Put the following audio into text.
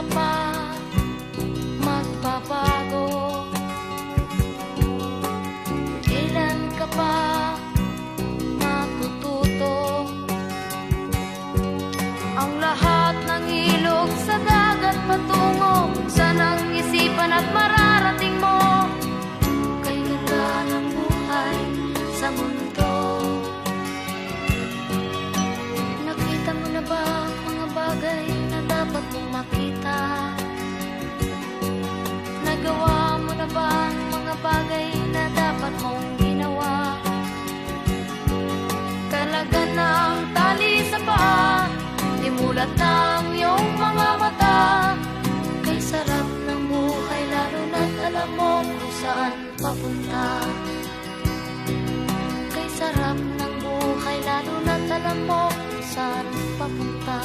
ka pa magbabago? Kailan ka pa matututo? Ang lahat ng ilog na mong makita? Nagawa mo na ba ang mga bagay na dapat mong ginawa? Talaga ng tali sa paa Imulat ng iyong mga mata Kay sarap ng buhay Lalo na't kung saan papunta Kay sarap ng buhay Lalo na't alam mo kung saan papunta